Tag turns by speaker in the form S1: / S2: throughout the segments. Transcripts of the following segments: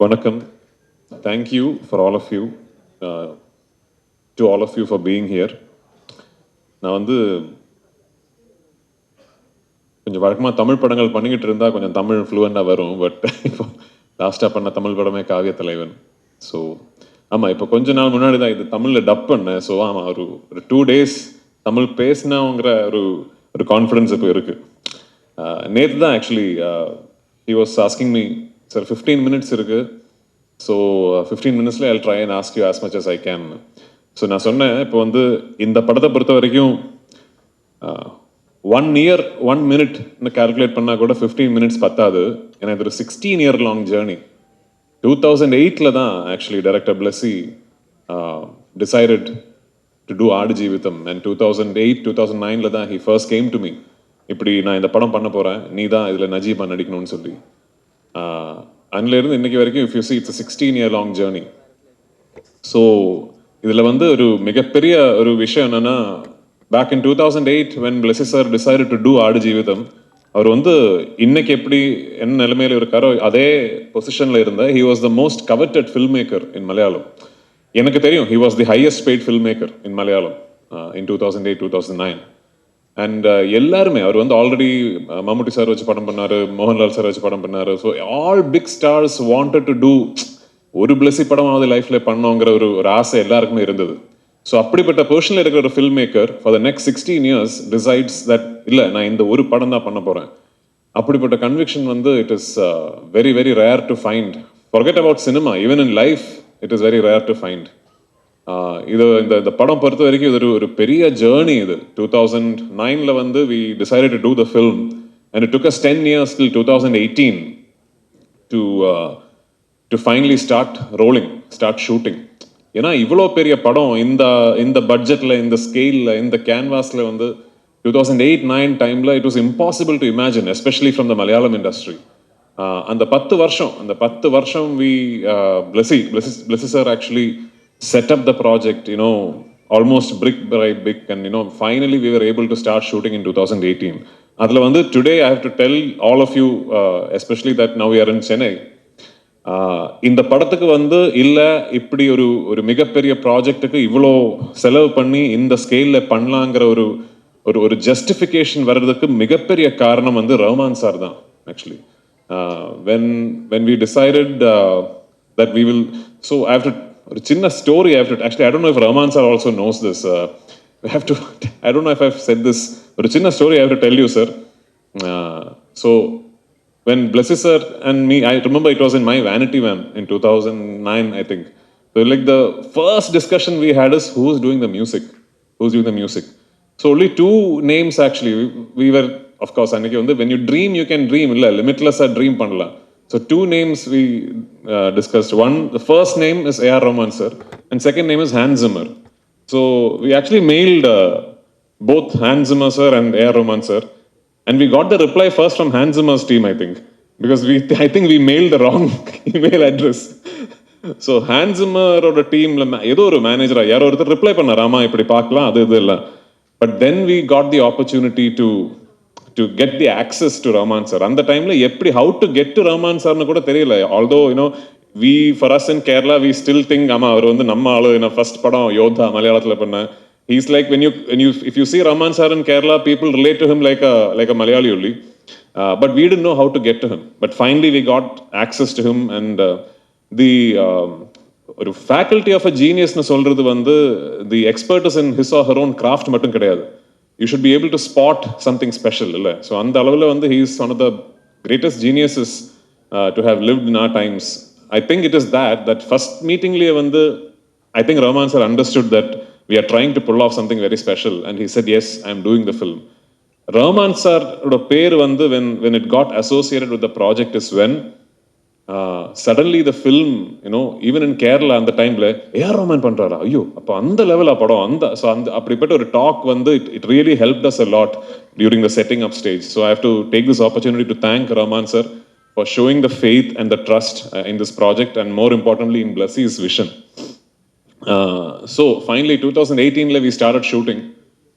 S1: வணக்கம் thank you for all of you to all of you for being here நான் வந்து கொஞ்சம் வழக்கமாக தமிழ் படங்கள் பண்ணிக்கிட்டு இருந்தால் கொஞ்சம் தமிழ் ஃப்ளூவெண்ட்டாக வரும் பட் இப்போ லாஸ்ட்டாக பண்ண தமிழ் படமே காவிய தலைவன் ஸோ ஆமாம் இப்போ கொஞ்ச நாள் முன்னாடி தான் இது தமிழில் டப் பண்ணேன் ஸோ ஆமாம் ஒரு ஒரு டூ டேஸ் தமிழ் பேசினாங்கிற ஒரு ஒரு கான்ஃபிடன்ஸ் இப்போ இருக்குது நேற்று தான் actually he was asking me sir fifteen minutes இருக்குது ஸோ ஃபிஃப்டீன் மினிட்ஸில் I try and ask you as much as I can so நான் சொன்னேன் இப்போ வந்து இந்த படத்தை பொறுத்த வரைக்கும் ஒன் இயர் ஒன் மினிட்னு கால்குலேட் பண்ணால் கூட ஃபிஃப்டீன் மினிட்ஸ் பத்தாது. ஏன்னா இது ஒரு sixteen year long journey two thousand எயிட்டில் தான் actually director Blessy decided to do Aadu Jeevitham and two thousand eight two thousand நைனில் தான் he first came to me இப்படி நான் இந்த படம் பண்ண போகிறேன் நீ தான் இதில் நஜீபா நடிக்கணும்னு சொல்லி. அன்னிலேருந்து இன்னைக்கு வரைக்கும் if you see it's sixteen year long journey so இதில் வந்து ஒரு மிகப்பெரிய ஒரு விஷயம் என்னன்னா back in two thousand eight when Blessy sir decide to do Aadu Jeevitham அவர் வந்து இன்னைக்கு எப்படி என்ன நிலைமையில இருக்காரோ அதே பொசிஷன்ல இருந்த he was the most coveted film maker in Malayalam எனக்கு தெரியும் he was the highest paid film maker in Malayalam in two thousand eight two thousand nine and uh, எல்லாருமே அவர் வந்து ஆல்ரெடி uh, மம்முட்டி சார் வச்சு படம் பண்ணாரு மோகன்லால் சார் வச்சு படம் பண்ணாரு. So all big stars wanted to do ஒரு பிளஸி படமாவது லைஃப்ல பண்ணோங்கிற ஒரு ஒரு ஆசை எல்லாருக்குமே இருந்தது. ஸோ அப்படிப்பட்ட பொசிஷனில் இருக்கிற ஒரு film maker for the next sixteen years decides that இல்லை நான் இந்த ஒரு படம் தான் பண்ண போகிறேன் அப்படிப்பட்ட கன்விக்ஷன் வந்து it is very very rare to find forget about cinema even in life it is very rare to find இது இந்த இந்த படம் பொறுத்த வரைக்கும் இது ஒரு ஒரு பெரிய ஜேர்னி இது. டூ தௌசண்ட் நைனில் வந்து we decided to do the film and it took us ten years till two thousand eighteen to to finally start rolling start shooting ஏன்னா இவ்வளோ பெரிய படம் இந்த இந்த பட்ஜெட்டில் இந்த ஸ்கேலில் இந்த கேன்வாஸில் வந்து டூ தௌசண்ட் எயிட் நைன் டைமில் it was impossible to imagine especially from the Malayalam industry அந்த பத்து வருஷம் அந்த பத்து வருஷம் we Blessy Blessy Blessy sir actually set up the project you know almost brick by brick and you know finally we are able to start shooting in two thousand eighteen அதில் வந்து today I have to tell all of you especially that now you're in Chennai இந்த படத்துக்கு வந்து இல்லை இப்படி ஒரு ஒரு மிகப்பெரிய ப்ராஜெக்ட்டுக்கு இவ்வளோ செலவு பண்ணி இந்த ஸ்கேலில் பண்ணலாங்கிற ஒரு ஒரு ஒரு ஜஸ்டிஃபிகேஷன் வர்றதுக்கு மிகப்பெரிய காரணம் வந்து ரஹ்மான் சார் தான் actually when when we decided that we will so I have to ஒரு சின்ன story I have to actually I don't know if Rahman sir also knows this I have to I don't know if I said this ஒரு சின்ன story I have to tell you sir so when Blessy sir and me, I remember it was in my vanity van in 2009, I think. So like the first discussion we had is who's doing the music, who's doing the music. So only two names actually. We, we were, of course, அன்னைக்கு வந்து when you dream, you can dream, இல்ல limitless dream பண்ணலாம். So two names we uh, discussed. One, the first name is A.R. Rahman sir, and second name is Hans Zimmer. So we actually mailed uh, both Hans Zimmer sir and A.R. Rahman sir. And we got the reply first from Hans Zimmer's team, I think, because we I think we mailed the wrong email address. So ஹேண்ட்ஸுமரோட டீம்ல ஏதோ ஒரு மேனேஜரா யாரோ ஒருத்தர் reply பண்ணார் ஆமா இப்படி பார்க்கலாம் அது இது இல்லை but then we got the opportunity to To get the access to Rahman sir அந்த டைம்ல எப்படி how to get to Rahman சார்னு கூட தெரியல. Although you know we far as in Kerala we still think ஆமா அவர் வந்து நம்ம ஆளு. என்ன ஃபர்ஸ்ட் படம் யோதா மலையாளத்தில் பண்ண. He's like when you when you if you see Rahman sir in Kerala people relate to him like a like a Malayali only. Uh, but we didn't know to to get to him. But finally, we got access to him, ஒரு faculty of a ஜீனியஸ்னு சொல்றது வந்து the expert in his or her own craft மட்டும் கிடையாது. You should be able to spot something special இல்லை so அந்த அளவில் வந்து he is one of the greatest geniuses to have lived in our times I think it is that that first மீட்டிங்லேயே வந்து I think Rahman sir understood that we are trying to pull off something very special and he said yes i am doing the film rahman sir பேர் வந்து when when it got associated with the project is when suddenly the film you know even in Kerala அந்த டைம்ல AR Roman பண்றாரா ஐயோ அப்போ அந்த லெவலா படம் அந்த ஸோ அந்த அப்படிப்பட்ட ஒரு டாக் வந்து it it really help us a lot during the setting up stage so I have to take this opportunity to thank Rahman sir for showing the faith and the trust in this project and more importantly in Blessy is vision so finally two thousand எயிட்டீனில் we start shooting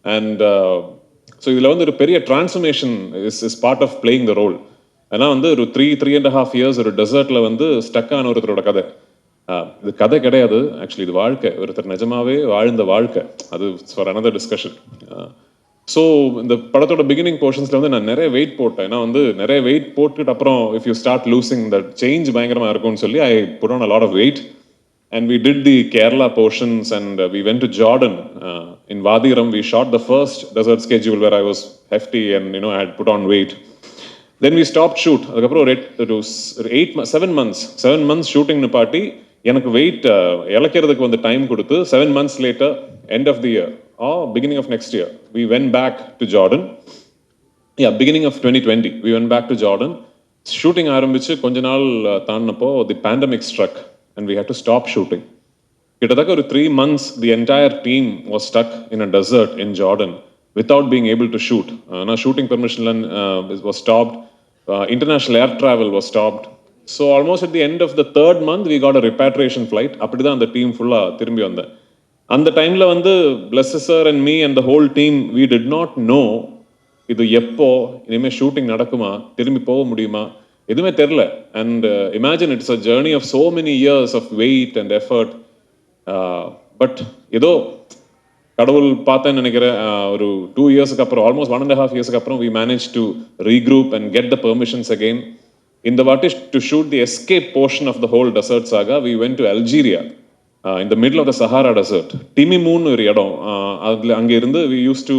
S1: and so இதில் வந்து ஒரு பெரிய transformation is is part of playing the role ஏன்னா வந்து ஒரு three three and half years ஒரு டெசர்ட்ல வந்து ஸ்டக் ஆன ஒருத்தரோட கதை. இது கதை கிடையாது. ஆக்சுவலி இது வாழ்க்கை. ஒருத்தர் நிஜமாவே வாழ்ந்த வாழ்க்கை. அது ஃபார் அனதர் டிஸ்கஷன் ஸோ இந்த படத்தோட பிகினிங் போர்ஷன்ஸ்ல வந்து நான் நிறைய வெயிட் போட்டேன். ஏன்னா வந்து நிறைய வெயிட் போட்டுட்டு அப்புறம் if you start losing the change பயங்கரமாக இருக்கும்னு சொல்லி I put on a lot of weight and we did the Kerala portions and we we to Jordan in Wadi Rum we Vadiram, the first desert schedule where I was hefty and you know had put on weight had put on weight. Then we stopped shoot. அதுக்கப்புறம் ஒரு எட் ஒரு eight seven months seven months shooting நிப்பாட்டி எனக்கு weight இழக்கிறதுக்கு வந்து time கொடுத்து seven months later end of the year ah beginning of next year we went back to Jordan yeah beginning of 2020 we went back to jordan. Shooting ஆரம்பிச்சு கொஞ்ச நாள் uh, தாண்டினப்போ the pandemic struck and we had to stop shooting. கிட்டத்தட்ட ஒரு three months the entire team was stuck in a desert in Jordan without being able to shoot ஆனால் shooting permission was stopped international air travel was stopped so almost at the end of the third month we got a repatriation flight அப்படி தான் அந்த team ஃபுல்லாக திரும்பி வந்தேன். அந்த டைமில் வந்து Blessy sir and me and the whole team we did not know இது எப்போ இனிமேல் ஷூட்டிங் நடக்குமா திரும்பி போக முடியுமா எதுவுமே தெரில and imagine it's a journey of so many years of wait and effort but ஏதோ கடவுள் பார்த்தேன்னு நினைக்கிறேன் ஒரு டூ இயர்ஸ்க்கு அப்புறம் ஆல்மோஸ்ட் ஒன் அண்ட் ஹாஃப் இயர்ஸ்க்கு அப்புறம் we manage to regroup and get the permissions again இந்த வாட்டி to shoot the escape portion of the whole deserts ஆக வி வென் டு அல்ஜீரியா இந்த middle of the Sahara desert டிமிமூன்னு ஒரு இடம் அதில் அங்கே இருந்து we use to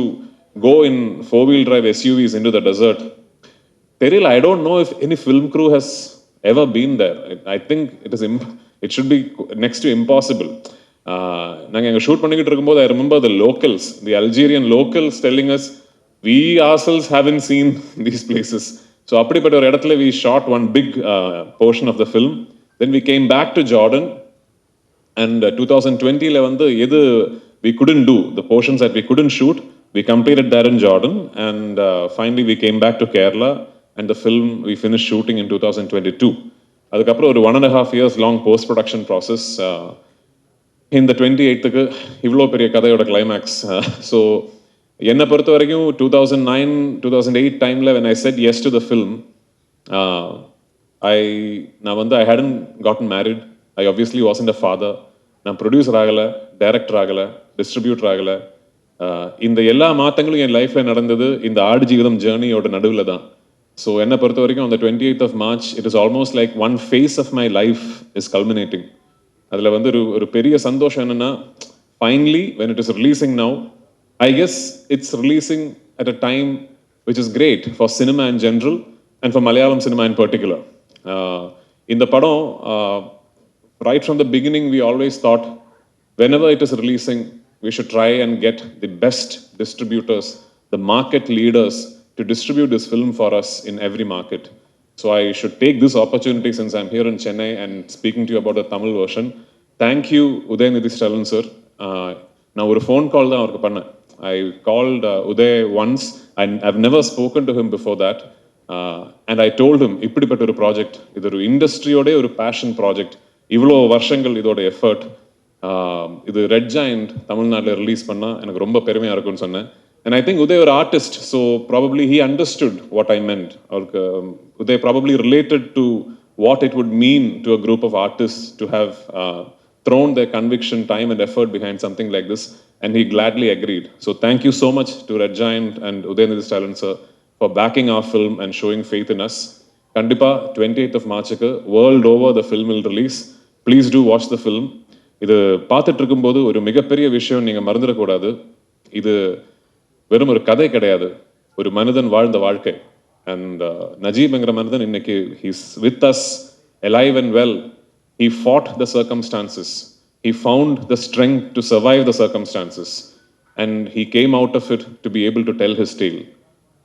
S1: go in four wheel drive SUVs in to the desert தெரியல I don't know if any film crew has ever been there I think it is him it should be next to impossible நாங்கள் எங்கள் shoot பண்ணிக்கிட்டு இருக்கும்போது I remember the locals the Algerian locals telling us we ourselves haven't seen these places so அப்படிப்பட்ட ஒரு இடத்துல we shot one big portion of the film then we came back to Jordan and two thousand டுவெண்ட்டியில் வந்து எது we couldn't do the portions that we couldn't shoot we completed that in jordan and uh, finally we came back to kerala and the film we finished shooting in 2022 அதுக்கப்புறம் ஒரு one and half years long post production process இந்த twenty எயித்துக்கு இவ்வளோ பெரிய கதையோட climax so uh, என்னை பொறுத்த வரைக்கும் two thousand nine two thousand eight டைமில் when I said yes to the film I நான் வந்து I hadn't gotten married I obviously was a father நான் ப்ரொடியூசர் ஆகலை டைரக்டர் ஆகலை டிஸ்ட்ரிபியூட்டர் ஆகலை. இந்த எல்லா மாற்றங்களும் என் லைஃப்பில் நடந்தது இந்த ஆடு ஜீவிதம் ஜேர்னியோட நடுவில் தான். ஸோ என்னை பொறுத்த வரைக்கும் அந்த twenty eight of March it is almost like one phase of my life is culminating அதில் வந்து ஒரு ஒரு பெரிய சந்தோஷம் என்னென்னா finally when it is releasing now I guess it's releasing at a time which is great for cinema in general and for Malayalam cinema in particular இந்த படம் right from the beginning we always thought whenever it is releasing we should try and get the best distributors the market leaders to distribute this film for us in every market. So i should take this opportunity since i'm here in chennai and speaking to you about the tamil version. Thank you udayanidhi stalin uh, நான் ஒரு phone call தான் அவருக்கு பண்ணேன். I called Uday once and I've never spoken to him before that and I told him இப்படிப்பட்ட ஒரு project இது ஒரு இண்டஸ்ட்ரியோடைய ஒரு பேஷன் ப்ராஜெக்ட் இவ்வளோ வருஷங்கள் இதோட எஃபர்ட் uh, இது ரெட் ஜாயிண்ட் தமிழ்நாட்டில் ரிலீஸ் பண்ணால் எனக்கு ரொம்ப பெருமையாக இருக்கும்னு சொன்னேன். அண்ட் ஐ திங்க் உதய் ஒரு artist so probably he understood what I meant அவருக்கு Uday probably related to what it would mean to a group of artist to have thrown their conviction, time, and effort behind something like this, and he gladly agreed. So, thank you so much to Red Giant and Udayanidhi Stalin sir for backing our film and showing faith in us. கண்டிப்பா twenty eighth of மார்ச்சுக்கு world over the film will release please do watch the film இது பார்த்துட்டு இருக்கும்போது ஒரு மிகப்பெரிய விஷயம் நீங்கள் மறந்துடக்கூடாது இது வெறும் ஒரு கதை கிடையாது ஒரு மனிதன் வாழ்ந்த வாழ்க்கை அண்ட் நஜீப்ங்கிற மனிதன் இன்னைக்கு he's with us alive and well he fought the circumstances he found the strength to survive the circumstances and he came out of it to be able to tell his tale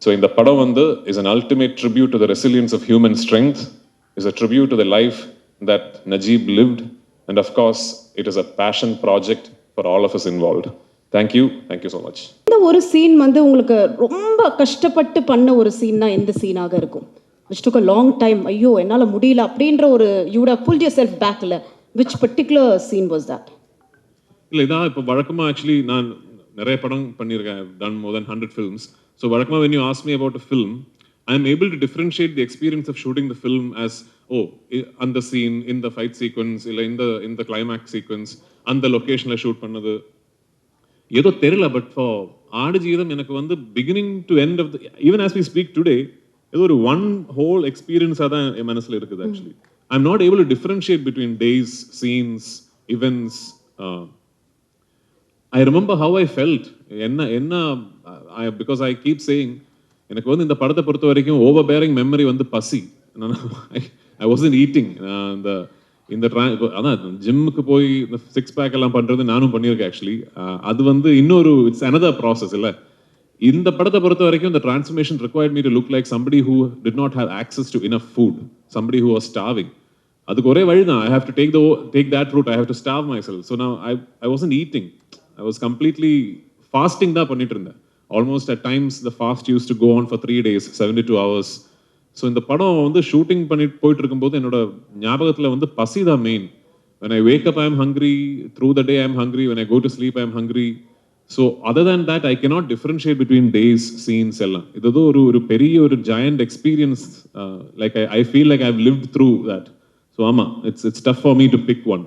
S1: so in the padam vandu is an ultimate tribute to the resilience of human strength is a tribute to the life that najib lived and of course it is a passion project for all of us involved thank you
S2: ஒரு scene வந்து உங்களுக்கு ரொம்ப கஷ்டப்பட்டு பண்ண ஒரு சீன்னா எந்த சீனாக இருக்கும்? Which took a long time ஐயோ என்னால் முடியல அப்படின்ற ஒரு யூட புல் யூர் செல்ஃப் பேக்கில் which particular scene was that
S1: இல்லை இதான் இப்போ வழக்கமாக ஆக்சுவலி நான் நிறைய படம் பண்ணியிருக்கேன். Done more than hundred films so வழக்கமாக when you ask me about a film I am able to differentiate the experience of shooting the as, as ஓ அந்த சீன் இந்த ஃபைட் சீக்வன்ஸ் இல்லை இந்த இல்ல கிளைமேக்ஸ் சீக்வன்ஸ் அந்த லொக்கேஷனில் ஷூட் பண்ணது. ஏதோ தெரியல பட் ஃபார் ஆடு ஜீவிதம் எனக்கு வந்து beginning to end of even as we speak today ஏதோ ஒரு ஒன் ஹோல் எக்ஸ்பீரியன்ஸாக தான் என் மனசில் இருக்குது actually I am not able to differentiate between days scenes events I remember how I felt என்ன என்ன பிகாஸ் ஐ கீப் சேயிங் எனக்கு வந்து இந்த படத்தை பொறுத்த வரைக்கும் ஓவர் பேரிங் மெமரி வந்து பசி. ஐ வாசன் ஈட்டிங் இந்த இந்த ட்ரா அதான் ஜிம்முக்கு போய் இந்த சிக்ஸ் பேக் எல்லாம் பண்ணுறது நானும் பண்ணியிருக்கேன் ஆக்சுவலி அது வந்து இன்னொரு இட்ஸ் அனதர் ப்ராசஸ் இல்லை. இந்த படத்தை பொறுத்த வரைக்கும் இந்த transformation required me look like somebody who who did not have access to enough food somebody who are starving அதுக்கு ஒரே வழி தான் I have to take the take that route I have to starve myself so நான் I I wasn't eating I was completely fasting தான் பண்ணிட்டு இருந்தேன். Almost at times the fast use to go on for three days seventy two hours so இந்த படம் வந்து shooting பண்ணிட்டு போயிட்டு இருக்கும்போது என்னோட ஞாபகத்தில் வந்து பசி தான் main when I wake up I am hungry through the day I am hungry when I go to sleep I am hungry so other than that I cannot differentiate between days scenes எல்லாம் இது ஏதோ ஒரு ஒரு பெரிய ஒரு giant experience like I I feel like I have live through that so ஆமாம் it's it's tough for me to pick one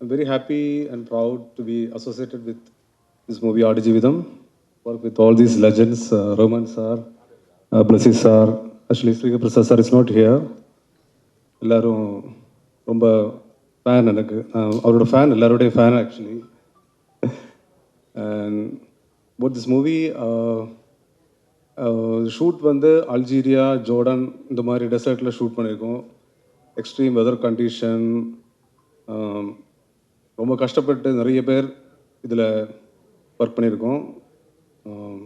S3: I'm very happy and proud to be associated with this movie Adijividam. Work with all these legends, uh, Roman sir, uh, Blasi actually Srikaprasad sir is not here எல்லோரும் ரொம்ப fan எனக்கு. அவரோட fan எல்லாரோடைய fan actually and about this movie shoot வந்து Algeria Jordan இந்த மாதிரி டெசர்ட்டில் shoot பண்ணியிருக்கோம் extreme weather condition ரொம்ப கஷ்டப்பட்டு நிறைய பேர் இதில் ஒர்க் பண்ணியிருக்கோம் um,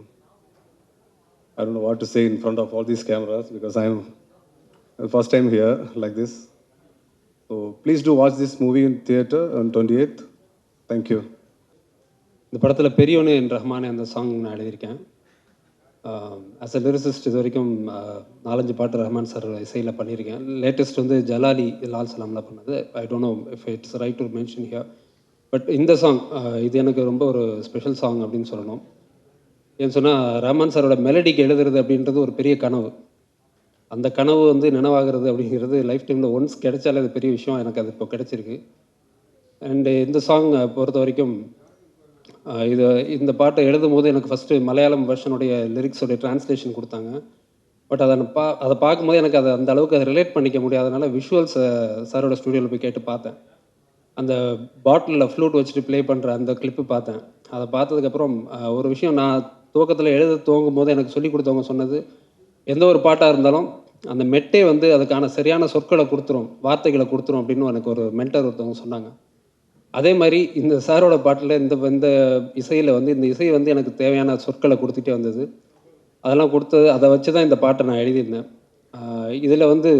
S3: I don't know what to say in front of all these cameras because I'm first time here like this. So please do watch this movie in theater on 28th. Thank you.
S4: இந்த படத்தில் பெரியவனு என் ரஹ்மானே அந்த song நான் எழுதியிருக்கேன் as a lyricist இது வரைக்கும் நாலஞ்சு பாட்டு ரஹ்மான் சார் இசையில் பண்ணியிருக்கேன் லேட்டஸ்ட் வந்து ஜலாலி லால் சலாமில் பண்ணது I don't know if it's right to mention here but இந்த சாங் இது எனக்கு ரொம்ப ஒரு ஸ்பெஷல் சாங் அப்படின்னு சொல்லணும் ஏன்னு சொன்னால் ரஹ்மான் சாரோட மெலடிக்கு எழுதுறது அப்படின்றது ஒரு பெரிய கனவு. அந்த கனவு வந்து நினைவாகிறது அப்படிங்கிறது லைஃப் டைமில் ஒன்ஸ் கிடைச்சாலே அது பெரிய விஷயம் எனக்கு அது இப்போ கிடச்சிருக்கு. அண்டு இந்த சாங் பொறுத்த வரைக்கும் இது இந்த பாட்டை எழுதும் போது எனக்கு ஃபஸ்ட்டு மலையாளம் வெர்ஷனுடைய லிரிக்ஸோடைய டிரான்ஸ்லேஷன் கொடுத்தாங்க. பட் அதை நான் பா அதை பார்க்கும்போது எனக்கு அதை அந்த அளவுக்கு அதை ரிலேட் பண்ணிக்க முடியாதனால விஷுவல்ஸ் சாரோட ஸ்டுடியோவில் போய் கேட்டு பார்த்தேன். அந்த பாட்டிலில் ஃப்ளூட் வச்சுட்டு ப்ளே பண்ணுற அந்த கிளிப்பு பார்த்தேன். அதை பார்த்ததுக்கப்புறம் ஒரு விஷயம் நான் துவக்கத்தில் எழுத துவங்கும் போது எனக்கு சொல்லி கொடுத்தவங்க சொன்னது எந்த ஒரு பாட்டாக இருந்தாலும் அந்த மெட்டே வந்து அதுக்கான சரியான சொற்களை கொடுத்துரும் வார்த்தைகளை கொடுத்துரும் அப்படின்னு எனக்கு ஒரு மென்டர் ஒருத்தவங்க சொன்னாங்க. அதே மாதிரி இந்த சாரோட பாட்டில் இந்த இந்த இசையில் வந்து இந்த இசை வந்து எனக்கு தேவையான சொற்களை கொடுத்துட்டே வந்தது. அதெல்லாம் கொடுத்தது அதை வச்சு தான் இந்த பாட்டை நான் எழுதியிருந்தேன். இதில் வந்து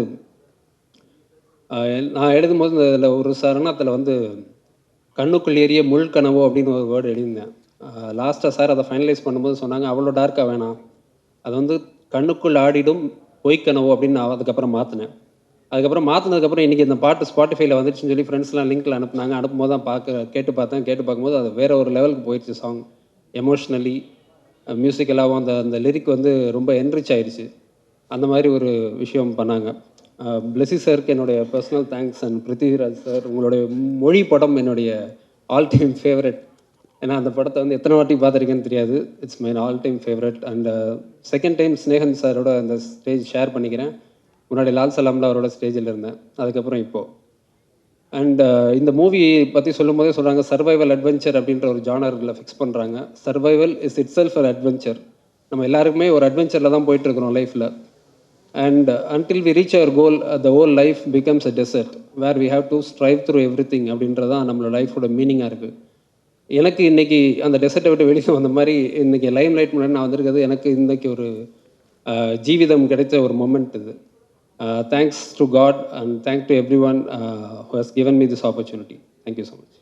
S4: நான் எழுதும்போது இந்த இதில் ஒரு சரணத்தில் வந்து கண்ணுக்குள் ஏறிய முள் கனவோ அப்படின்னு ஒரு வேர்டு எழுதியிருந்தேன். லாஸ்ட்டாக சார் அதை ஃபைனலைஸ் பண்ணும்போது சொன்னாங்க அவ்வளோ டார்க்காக வேணாம். அது வந்து கண்ணுக்குள் ஆடிடும் பொய்க்கனவோ அப்படின்னு நான் அதுக்கப்புறம் மாற்றினேன் அதுக்கப்புறம் மாற்றினதுக்கப்புறம் இன்றைக்கி இந்த பாட்டு ஸ்பாட்டிஃபைல வந்துருச்சுன்னு சொல்லி ஃப்ரெண்ட்ஸ்லாம் லிங்க்கில் அனுப்புனாங்க. அனுப்பும்போது தான் பார்க்க கேட்டு பார்த்தேன். கேட்டு பார்க்கும்போது அது வேற ஒரு லெவலுக்கு போயிடுச்சு சாங் எமோஷ்னலி மியூசிக்கலாகவும் அந்த அந்த லிரிக் வந்து ரொம்ப என்ரிச் ஆயிடுச்சு அந்த மாதிரி ஒரு விஷயம் பண்ணாங்க. பிளஸி சாருக்கு என்னுடைய personal thanks and Prithviraj sir உங்களுடைய மொழி படம் என்னுடைய ஆல் டைம் ஃபேவரட் ஏன்னா அந்த படத்தை வந்து எத்தனை வாட்டி பார்த்துருக்கேன்னு தெரியாது. It's mine all time favourite and second time Snehan சாரோட அந்த ஸ்டேஜ் ஷேர் பண்ணிக்கிறேன். முன்னாடி லால் சலாமில் அவரோட ஸ்டேஜில் இருந்தேன். அதுக்கப்புறம் இப்போது அண்ட் uh, இந்த மூவி பற்றி சொல்லும்போதே சொல்கிறாங்க சர்வைவல் அட்வென்ச்சர் அப்படின்ற ஒரு ஜானரில் ஃபிக்ஸ் பண்ணுறாங்க survival is itself or adventure நம்ம எல்லாருக்குமே ஒரு அட்வென்ச்சரில் தான் போயிட்டுருக்குறோம் லைஃப்பில் and until we reach our goal the whole life becomes a desert where we have to strive through everything அப்படின்றதான் நம்மளோட லைஃபோட மீனிங்காக இருக்குது எனக்கு இன்றைக்கி அந்த டெசர்ட்டை விட்டு வெளியே வந்த மாதிரி இன்றைக்கி லைம் லைட் முன்னாடி நான் வந்திருக்கிறது எனக்கு இன்றைக்கி ஒரு ஜீவிதம் கிடைச்ச ஒரு மொமெண்ட் இது. Thanks to God and thank to everyone who has given me this opportunity thank you so much